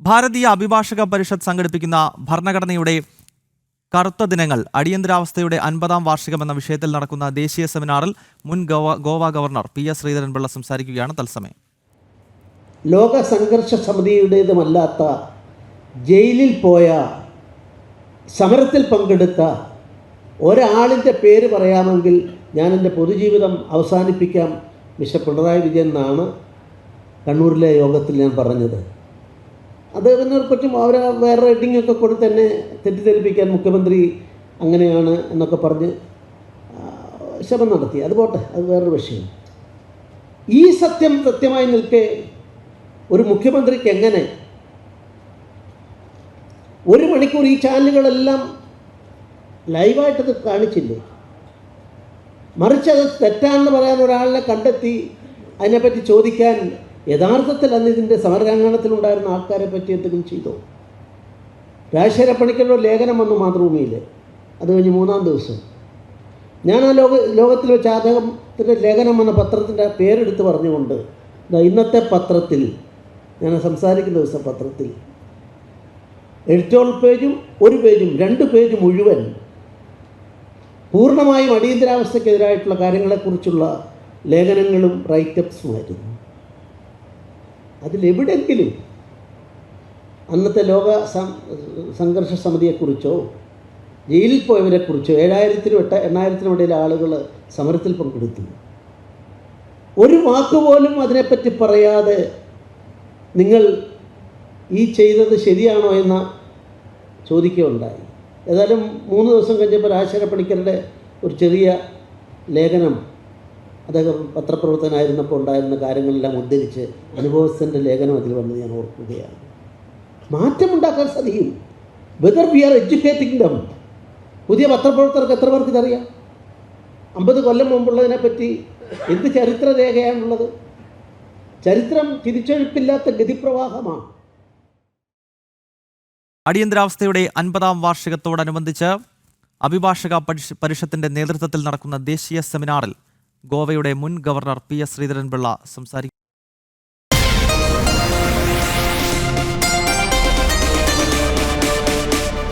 ഭാരതീയ അഭിഭാഷക പരിഷത്ത് സംഘടിപ്പിക്കുന്ന ഭരണഘടനയുടെ കറുത്ത ദിനങ്ങൾ അടിയന്തരാവസ്ഥയുടെ അൻപതാം വാർഷികം എന്ന വിഷയത്തിൽ നടക്കുന്ന ദേശീയ സെമിനാറിൽ മുൻ Goa Goa governor P S Sreedharan Pillai സംസാരിക്കുകയാണ് തത്സമയം. ലോക സംഘർഷ സമിതിയുടേതുമല്ലാത്ത ജയിലിൽ പോയ സമരത്തിൽ പങ്കെടുത്ത ഒരാളിന്റെ പേര് പറയാമെങ്കിൽ ഞാൻ എന്റെ പൊതുജീവിതം അവസാനിപ്പിക്കാം മിസ്റ്റർ പിണറായി വിജയൻ എന്നാണ് കണ്ണൂരിലെ യോഗത്തിൽ ഞാൻ പറഞ്ഞത്. അദ്ദേഹത്തിനെ പറ്റും അവരെ വേറെ റേറ്റിംഗ് ഒക്കെ കൊടുത്ത് തന്നെ തെറ്റിദ്ധരിപ്പിക്കാൻ മുഖ്യമന്ത്രി അങ്ങനെയാണ് എന്നൊക്കെ പറഞ്ഞ് ശ്രമം നടത്തി. അത് പോട്ടെ അത് വേറൊരു വിഷയം. ഈ സത്യം സത്യമായി നിൽക്കെ ഒരു മുഖ്യമന്ത്രിക്ക് എങ്ങനെ ഒരു മണിക്കൂർ ഈ ചാനലുകളെല്ലാം ലൈവായിട്ടത് കാണിച്ചില്ലേ? മറിച്ച് അത് തെറ്റാണെന്ന് പറയാൻ ഒരാളിനെ കണ്ടെത്തി അതിനെപ്പറ്റി ചോദിക്കാൻ യഥാർത്ഥത്തിൽ അന്ന് ഇതിന്റെ സമരാങ്കണത്തിലുണ്ടായിരുന്ന ആൾക്കാരെ പറ്റി എന്തെങ്കിലും ചെയ്തോ? രാജശേഖര പണിക്കരുടെ ലേഖനം വന്നു മാതൃഭൂമിയിൽ അത് കഴിഞ്ഞ് മൂന്നാം ദിവസം. ഞാൻ ആ ലോക ലോകത്തിൽ വെച്ച് അദ്ദേഹത്തിന്റെ ലേഖനം എന്ന പത്രത്തിന്റെ പേരെടുത്ത് പറഞ്ഞുകൊണ്ട് ഇന്നത്തെ പത്രത്തിൽ ഞാൻ സംസാരിക്കുന്ന ദിവസം പത്രത്തിൽ എഡിറ്റോറിയൽ പേജും ഒരു പേജും രണ്ട് പേജ് മുഴുവൻ പൂർണമായും അടിയന്തരാവസ്ഥക്കെതിരായിട്ടുള്ള കാര്യങ്ങളെക്കുറിച്ചുള്ള ലേഖനങ്ങളും റൈറ്റപ്സുമായിരുന്നു അതിലെവിടെങ്കിലും അന്നത്തെ ലോക സംഘർഷ സമിതിയെക്കുറിച്ചോ ജയിലിൽ പോയവരെക്കുറിച്ചോ ഏഴായിരത്തിനും എട്ട എണ്ണായിരത്തിനും ഇടയിൽ ആളുകൾ സമരത്തിൽ പങ്കെടുത്തു. ഒരു വാക്ക് പോലും അതിനെപ്പറ്റി പറയാതെ നിങ്ങൾ ഈ ചെയ്തത് ശരിയാണോ എന്ന ചോദിക്കുകയുണ്ടായി ഏതായാലും മൂന്ന് ദിവസം കഴിഞ്ഞപ്പോൾ രാജശേഖര പണിക്കരുടെ ഒരു ചെറിയ ലേഖനം അദ്ദേഹം പത്രപ്രവർത്തകനായിരുന്നപ്പോൾ ഉണ്ടായിരുന്ന കാര്യങ്ങളെല്ലാം ഉദ്ധരിച്ച് അനുഭവസ്ഥന്റെ ലേഖനം അതിൽ വന്ന് ഞാൻ ഓർക്കുകയാണ്. മാറ്റമുണ്ടാക്കാൻ സാധിക്കും. Whether we are educating them പുതിയ പത്രപ്രവർത്തകർക്ക് എത്ര പേർക്ക് ഇതറിയാം? അമ്പത് കൊല്ലം മുമ്പുള്ളതിനെപ്പറ്റി എന്ത് ചരിത്രരേഖയാണുള്ളത്? ചരിത്രം തിരിച്ചെഴുപ്പില്ലാത്ത ഗതിപ്രവാഹമാണ്. അടിയന്തരാവസ്ഥയുടെ അൻപതാം വാർഷികത്തോടനുബന്ധിച്ച് അഭിഭാഷക പരിഷത്തിന്റെ നേതൃത്വത്തിൽ നടക്കുന്ന ദേശീയ സെമിനാറിൽ ഗോവയുടെ മുൻ ഗവർണർ പി എസ് ശ്രീധരൻപിള്ള സംസാരിക്കും.